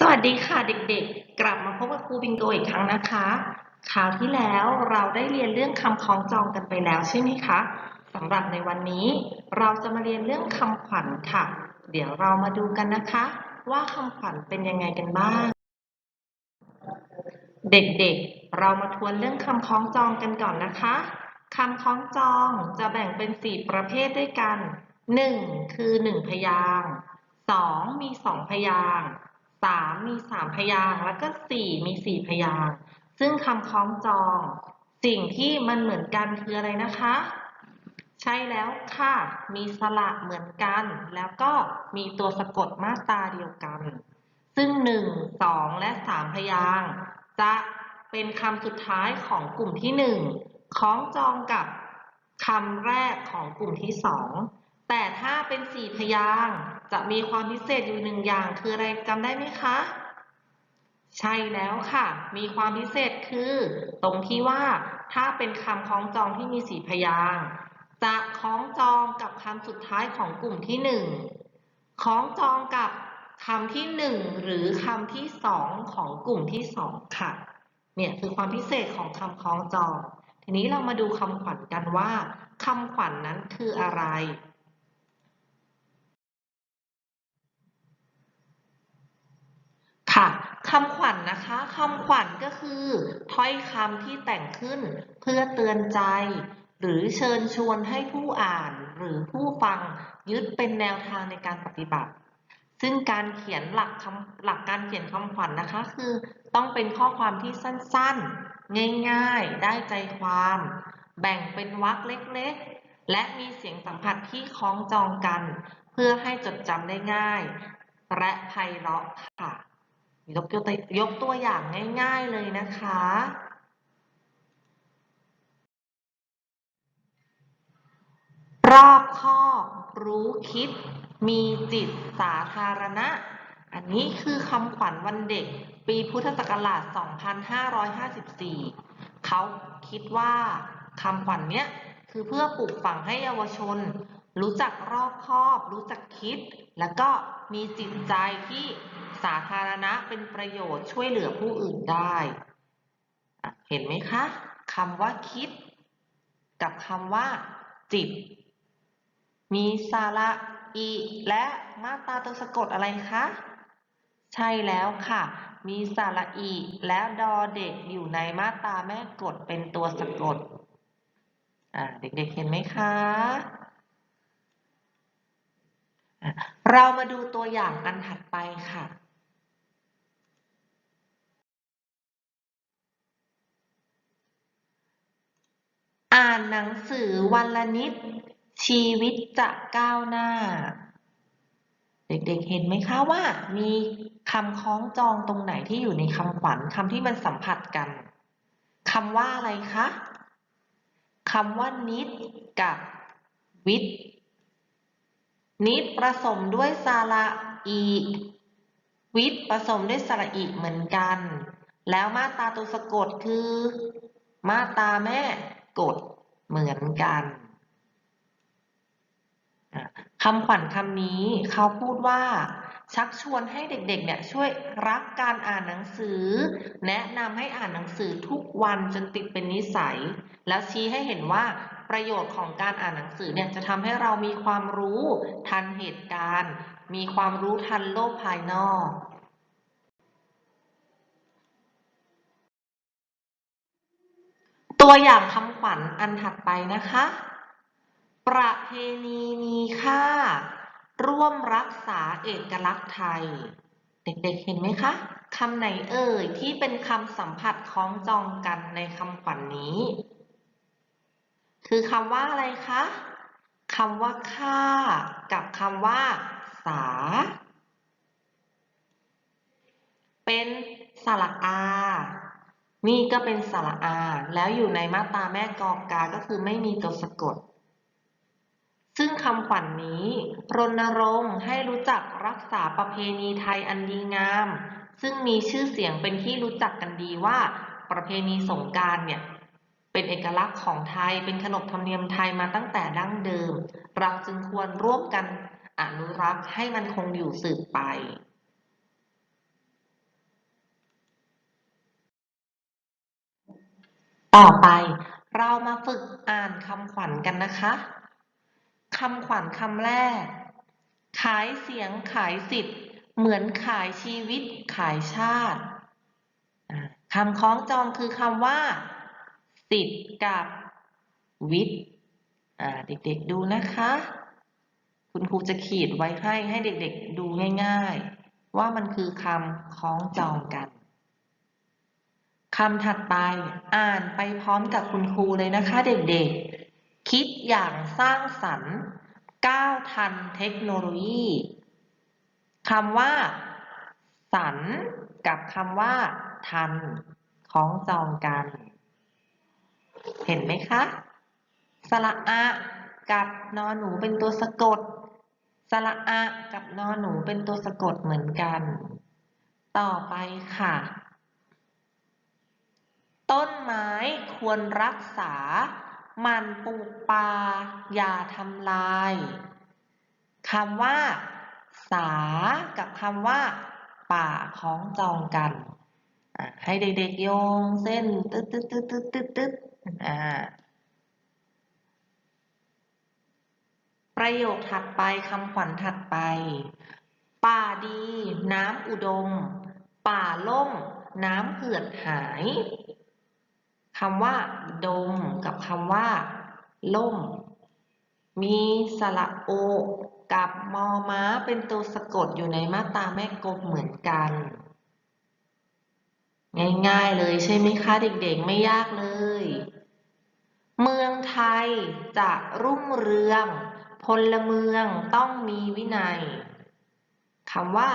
สวัสดีค่ะเด็กๆ กลับมาพบกับครูบิงโกอีกครั้งนะคะคราวที่แล้วเราได้เรียนเรื่องคำคล้องจองกันไปแล้วใช่ไหมคะสำหรับในวันนี้เราจะมาเรียนเรื่องคำขวัญค่ะ เดี๋ยวเรามาดูกันนะคะ ว่าคำขวัญเป็นยังไงกันบ้าง เด็กๆ เรามาทวนเรื่องคำคล้องจองกันก่อนนะคะคำคล้องจองจะแบ่งเป็นสี่ประเภทด้วยกันหนึ่งคือหนึ่งพยางค์สองมีสองพยาง ค์สามมีสามพยางค์แล้วก็สี่มีสี่พยางค์ซึ่งคำคล้องจอง สิ่งที่มันเหมือนกันคืออะไรนะคะ ใช่แล้วค่ะ มีสระเหมือนกัน แล้วก็มีตัวสะกดมาตราเดียวกัน ซึ่งหนึ่งสองและสามพยางค์จะเป็นคำสุดท้ายของกลุ่มที่หนึ่งคล้องจองกับคำแรกของกลุ่มที่สอง แต่ถ้าเป็นสี่พยางจะมีความพิเศษอยู่หนึ่งอย่างคืออะไรจำได้ไหมคะ ใช่แล้วค่ะ มีความพิเศษคือ ตรงที่ว่าถ้าเป็นคำคล้องจองที่มีสี่พยางจะคล้องจองกับคำสุดท้ายของกลุ่มที่หนึ่งคล้องจองกับคำที่หนึ่งหรือคำที่สองของกลุ่มที่สองค่ะ เนี่ยคือความพิเศษของคำคล้องจอง ทีนี้เรามาดูคำขวัญกันว่าคำขวัญนนั้นคืออะไร ค่ะคำขวัญนนะคะคำขวัญก็คือ ถ้อยคำที่แต่งขึ้นเพื่อเตือนใจ หรือเชิญชวนให้ผู้อ่านหรือผู้ฟังยึดเป็นแนวทางในการปฏิบัติ ซึ่งการเขียนหลักคำหลักการเขียนคำขวัญนนะคะ คือต้องเป็นข้อความที่สั้นๆ ง่ายๆ ได้ใจความ แบ่งเป็นวรรคเล็กๆ และมีเสียงสัมผัสที่คล้องจองกัน เพื่อให้จดจำได้ง่าย และไพเราะค่ะ ยกตัวยกตัวอย่างง่าย ๆเลยนะคะ รอบคอบรู้คิด มีจิตสาธารณะ อันนี้คือคำขวัญวันเด็ก ปีพุทธศักราช 2554 เขาคิดว่าคำขวัญเนี้ยคือเพื่อปลูกฝังให้เยาวชน รู้จักรอบคอบ รู้จักคิด แล้วก็มีจิตใจที่ สาธารณะเป็นประโยชน์ช่วยเหลือผู้อื่นได้ เห็นไหมคะคำว่าคิด กับคำว่าจิต มีสาระอีและมาตราตัวสะกดอะไรคะ ใช่แล้วค่ะ มีสาระอีและดอเด็กอยู่ในมาตราแม่กดเป็นตัวสะกดเด็กๆเห็นไหมคะะเรามาดูตัวอย่างอันถัดไปค่ะ อ่านหนังสือวันละนิด ชีวิตจะก้าวหน้า เด็กๆเห็นไหมคะว่า มีคำคล้องจองตรงไหนที่อยู่ในคำขวัญคำที่มันสัมผัสกันคำว่าอะไรคะคำว่านิดกับวิทย์นิดผสมด้วยสระอีวิทย์ผสมด้วยสระอีเหมือนกัน แล้วมาตาตัวสะกดคือ มาตาแม่ กดเหมือนกันคำขวัญคำนี้เขาพูดว่า ชักชวนให้เด็กๆเนี่ยช่วยรักการอ่านหนังสือ แนะนำให้อ่านหนังสือทุกวันจนติดเป็นนิสัย แล้วชี้ให้เห็นว่าประโยชน์ของการอ่านหนังสือเนี่ยจะทำให้เรามีความรู้ทันเหตุการณ์ มีความรู้ทันโลกภายนอก ตัวอย่างคำขวัญอันถัดไปนะคะ ประเพณีมีค่า ร่วมรักษาเอกลักษณ์ไทย เด็กๆเห็นไหมคะคำไหนเอ่ยที่เป็นคำสัมผัสคล้องจองกันในคำขวัญนนี้ คือคำว่าอะไรคะคำว่าค่า กับคำว่า สา เป็นสระอา นี่ก็เป็นสระอา แล้วอยู่ในมาตราแม่กอกา ก็คือไม่มีตัวสะกด ซึ่งคำขวัญนนี้รณรงค์ให้รู้จักรักษาประเพณีไทยอันดีงาม ซึ่งมีชื่อเสียงเป็นที่รู้จักกันดีว่าประเพณีสงกานต์เนี่ยเป็นเอกลักษณ์ของไทย เป็นขนบธรรมเนียมไทยมาตั้งแต่ดั้งเดิม เราจึงควรร่วมกันอนุรักษ์ให้มันคงอยู่สืบไป ต่อไปเรามาฝึกอ่านคำขวัญกันนะคะคำขวัญคำแรก ขายเสียงขายสิทธิ์ เหมือนขายชีวิตขายชาติคำคล้องจองคือคำว่า สิทธิ์กับวิทย์เด็กๆดูนะคะ คุณครูจะขีดไว้ให้ให้เด็กๆดูง่าย ๆ ว่ามันคือคำคล้องจองกัน คำถัดไปอ่านไปพร้อมกับคุณครูเลยนะคะเด็กๆ คิดอย่างสร้างสรรค์ก้าวทันเทคโนโลยีคำว่าสันกับคำว่า ทันคล้องจองกัน เห็นไหมคะ สระอะกับนอหนูเป็นตัวสะกด สระอะกับนอหนูเป็นตัวสะกดเหมือนกัน ต่อไปค่ะ ต้นไม้ควรรักษา มันปลูกป่าอย่าทำลายคำว่า สา กับคำว่า ป่าคล้องจองกัน ให้เด็กๆโยงเส้นตึ๊ดตึ๊ดตึ๊ดตึ๊ดตึ๊ดตึ๊ดอ่าประโยคถัดไปคำขวัญถัดไป ป่าดี น้ำอุดม ป่าล่ม น้ำเหือดหาย คำว่า ดม กับคำว่า ล่ม มีสระโอ กับมอม้าเป็นตัวสะกดอยู่ในมาตราแม่กลมเหมือนกัน ง่ายๆเลยใช่ไหมคะเด็กๆ ไม่ยากเลย เมืองไทยจะรุ่งเรือง พลเมืองต้องมีวินัยคำว่า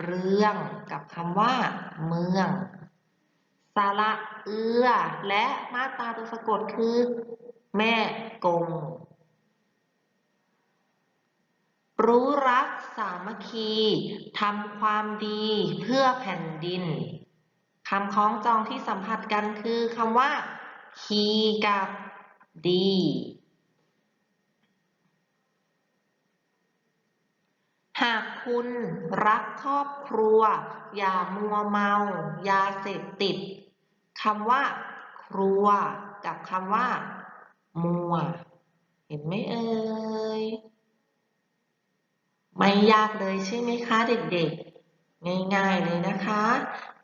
เรือง กับคำว่า เมือง สาระเอือ และมาตราตัวสะกดคือ แม่กง รู้รักสามัคคีทำความดีเพื่อแผ่นดินคำคล้องจองที่สัมผัสกันคือคำว่า คีกับดีหากคุณรักครอบครัว อย่ามัวเมา ยาเสพติด คำว่า ครัว กับคำว่า มัว เห็นไหมเอ่ย ไม่ยากเลยใช่ไหมคะเด็กๆ ง่ายๆเลยนะคะ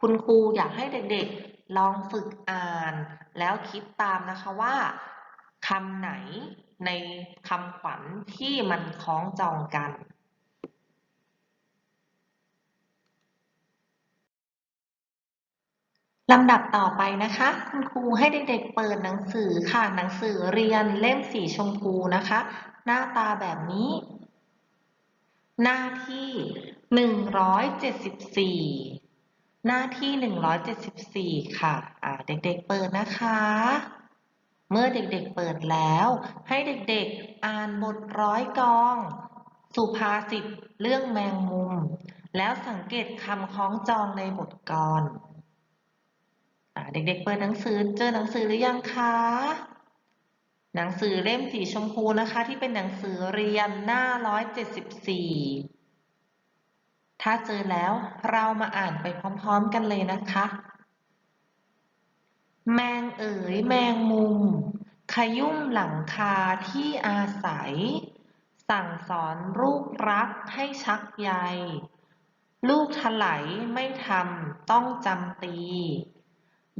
คุณครูอยากให้เด็กๆ ลองฝึกอ่าน แล้วคิดตามนะคะว่าคำไหนในคำขวัญที่มันคล้องจองกัน ลำดับต่อไปนะคะ คุณครูให้เด็กๆเปิดหนังสือค่ะ หนังสือเรียนเล่มสีชมพูนะคะ หน้าตาแบบนี้ หน้าที่หนึ่งร้อยเจ็ดสิบสี่หน้าที่หนึ่งร้อยเจ็ดสิบสี่ค่ะอ่าเด็กๆเปิดนะคะ เมื่อเด็กๆเปิดแล้ว ให้เด็กๆอ่านบทร้อยกอง สุภาษิตเรื่องแมงมุม แล้วสังเกตคำคล้องจองในบทกรอ่า เด็กๆเปิดหนังสือเจอหนังสือหรือยังคะ หนังสือเล่มสีชมพูนะคะ ที่เป็นหนังสือเรียนหน้า 174 ถ้าเจอแล้วเรามาอ่านไปพร้อมๆกันเลยนะคะ แมงเอ๋ยแมงมุม ขยุ่มหลังคาที่อาศัย สั่งสอนลูกรักให้ชักใย ลูกถลายไม่ทำต้องจำตี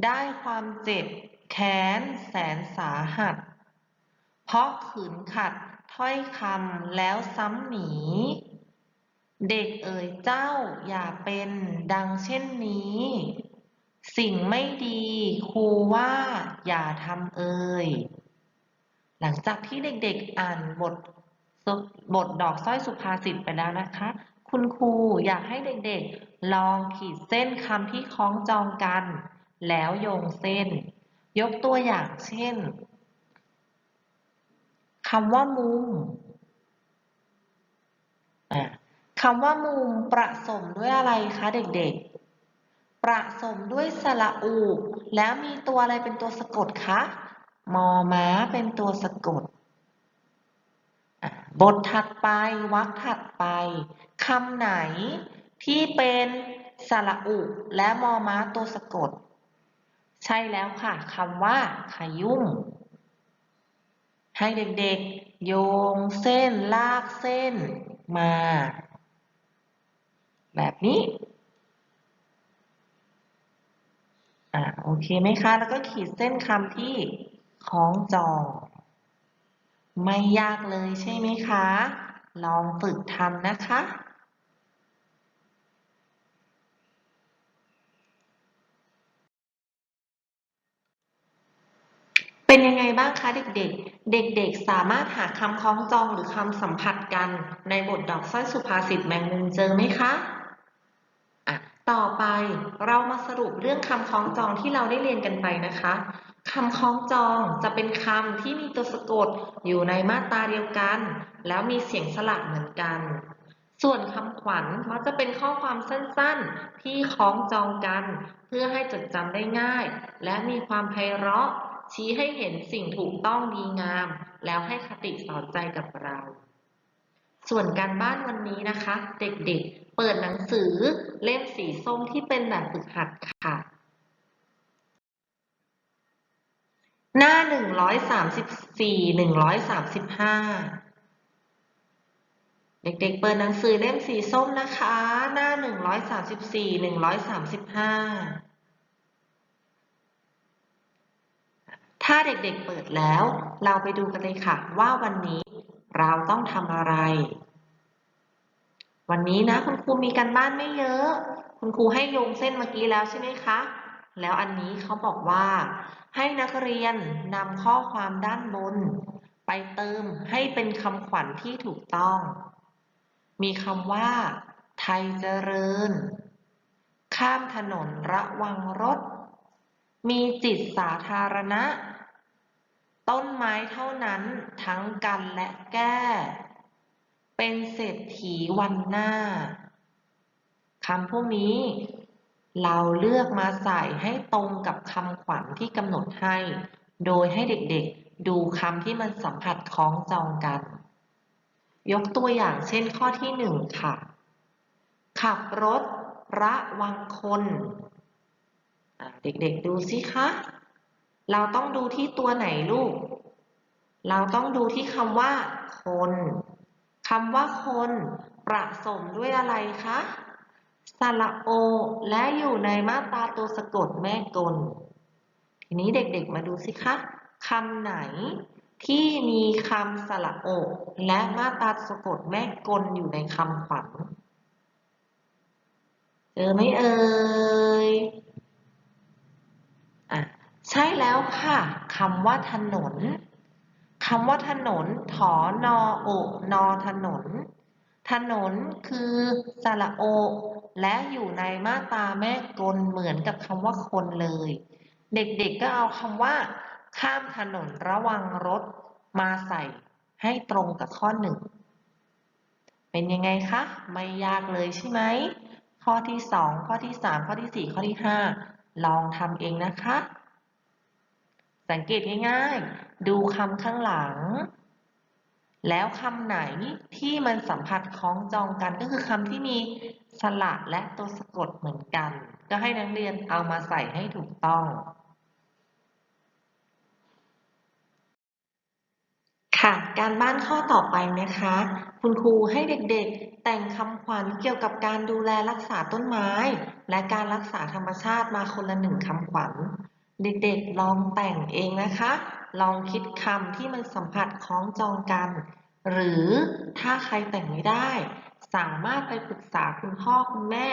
ได้ความเจ็บแค้นแสนสาหัส เพราะขืนขัดถ้อยคำแล้วซ้ำหนี เด็กเอ๋ยเจ้าอย่าเป็นดังเช่นนี้ สิ่งไม่ดีครูว่าอย่าทำเอ่ยหลังจากที่เด็กๆอ่านบทบทดอกสร้อยสุภาษิตไปแล้วนะคะ คุณครูอยากให้เด็กๆ ลองขีดเส้นคำที่คล้องจองกัน แล้วโยงเส้น ยกตัวอย่างเช่นคำว่ามุมคำว่ามุมประสมด้วยอะไรคะเด็กๆ ประสมด้วยสระอู แล้วมีตัวอะไรเป็นตัวสะกดคะ มอม้าเป็นตัวสะกด บทถัดไปวรรคถัดไปคำไหนที่เป็นสระอุ และมอม้าตัวสะกด ใช่แล้วค่ะคำว่าขยุ่ม ให้เด็กๆ โยงเส้นลากเส้นมา แบบนี้อ่าโอเคไหมคะ แล้วก็ขีดเส้นคำที่คล้องจอง ไม่ยากเลยใช่ไหมคะ ลองฝึกทำนะคะ เป็นยังไงบ้างคะเด็กๆ เด็กๆ สามารถหาคำคล้องจองหรือคำสัมผัสกันในบทดอกสร้อยสุภาษิตแมงมุมเจอไหมคะอะต่อไปเรามาสรุปเรื่องคำคล้องจองที่เราได้เรียนกันไปนะคะคำคล้องจองจะเป็นคำที่มีตัวสะกดอยู่ในมาตราเดียวกัน แล้วมีเสียงสลับเหมือนกัน ส่วนคำขวัญมักจะเป็นข้อความสั้นๆ ที่คล้องจองกัน เพื่อให้จดจำได้ง่าย และมีความไพเราะ ชี้ให้เห็นสิ่งถูกต้องดีงาม แล้วให้คติสอนใจกับเรา ส่วนการบ้านวันนี้นะคะ เด็กๆ เปิดหนังสือเล่มสีส้มที่เป็นแบบฝึกหัดค่ะ หน้า 134 135เด็กๆ เปิดหนังสือเล่มสีส้มนะคะ หน้า 134 135 ถ้าเด็กๆเปิดแล้ว เราไปดูกันเลยค่ะ ว่าวันนี้เราต้องทำอะไร วันนี้นะคุณครูมีการบ้านไม่เยอะ คุณครูให้โยงเส้นเมื่อกี้แล้วใช่ไหมคะ แล้วอันนี้เขาบอกว่า ให้นักเรียนนำข้อความด้านบน ไปเติมให้เป็นคำขวัญที่ถูกต้อง มีคำว่า ไทยเจริญ ข้ามถนนระวังรถมีจิตสาธารณะ ต้นไม้เท่านั้นทั้งกันและแก้ เป็นเศรษฐีวันหน้าคำพวกนี้ เราเลือกมาใส่ให้ตรงกับคำขวัญที่กำหนดให้ โดยให้เด็กๆดูคำที่มันสัมผัสคล้องจองกัน ยกตัวอย่างเช่นข้อที่หนึ่งค่ะ ขับรถระวังคน เด็กๆดูสิคะ เราต้องดูที่ตัวไหนลูก เราต้องดูที่คำว่า คนคำว่าคนประสมด้วยอะไรคะสระโอ และอยู่ในมาตราตัวสะกดแม่กล ทีนี้เด็กๆมาดูสิคะคำไหนที่มีคำสระโอ และมาตราสะกดแม่กลอยู่ในคำขวัญเจอไหมเอ่ย ใช่แล้วค่ะคำว่าถนนคำว่าถนนถอนอโอนอถนน ถนนคือสระโอ และอยู่ในมาตาแม่กลเหมือนกับคำว่าคนเลย เด็กๆก็เอาคำว่า ข้ามถนนระวังรถมาใส่ให้ตรงกับข้อหนึ่ง เป็นยังไงคะ ไม่ยากเลยใช่ไหม ข้อที่สองข้อที่สามข้อที่สี่ข้อที่ห้าลองทำเองนะคะ สังเกตง่ายๆ ดูคำข้างหลัง แล้วคำไหนที่มันสัมผัสคล้องจองกันก็คือคำที่มีสระและตัวสะกดเหมือนกัน ก็ให้นักเรียนเอามาใส่ให้ถูกต้อง ค่ะ การบ้านข้อต่อไปนะคะ คุณครูให้เด็กๆ แต่งคำขวัญเกี่ยวกับการดูแลรักษาต้นไม้ และการรักษาธรรมชาติมาคนละหนึ่งคำขวัญ เด็กๆลองแต่งเองนะคะ ลองคิดคำที่มันสัมผัสคล้องจองกัน หรือถ้าใครแต่งไม่ได้ สามารถไปปรึกษาคุณพ่อคุณแม่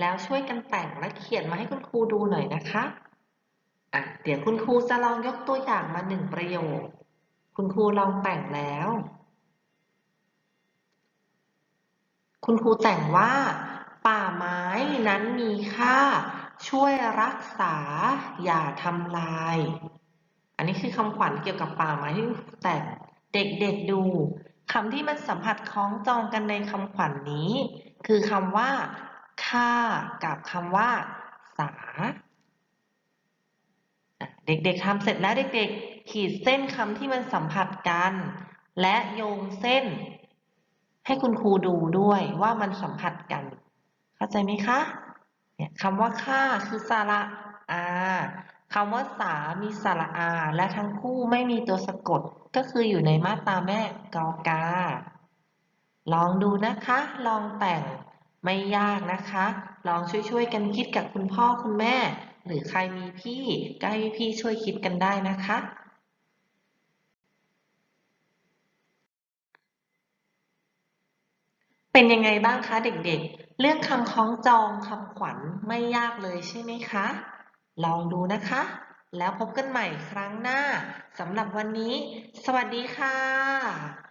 แล้วช่วยกันแต่งและเขียนมาให้คุณครูดูหน่อยนะคะอะเดี๋ยวคุณครูจะลองยกตัวอย่างมาหนึ่งประโยค คุณครูลองแต่งแล้ว คุณครูแต่งว่า ป่าไม้นั้นมีค่า ช่วยรักษาอย่าทำลาย อันนี้คือคำขวัญเกี่ยวกับป่าไม้ที่แต่เด็กๆดูคำที่มันสัมผัสคล้องจองกันในคำขวัญนนี้ คือคำว่าค่ากับคำว่า สา เด็กๆทำเสร็จแล้วเด็กๆ ขีดเส้นคำที่มันสัมผัสกัน และโยงเส้น ให้คุณครูดูด้วยว่ามันสัมผัสกัน เข้าใจไหมคะ เนี่ยคำว่าค่าคือสระอาคำว่าสามีสระอา และทั้งคู่ไม่มีตัวสะกดก็คืออยู่ในมาตราแม่กอกา ลองดูนะคะ ลองแต่งไม่ยากนะคะ ลองช่วยๆกันคิดกับคุณพ่อคุณแม่ หรือใครมีพี่ก็ให้พี่ช่วยคิดกันได้นะคะ เป็นยังไงบ้างคะเด็กๆ เรื่องคำคล้องจองคำขวัญไม่ยากเลยใช่ไหมคะ ลองดูนะคะ แล้วพบกันใหม่ครั้งหน้าสำหรับวันนี้ สวัสดีค่ะ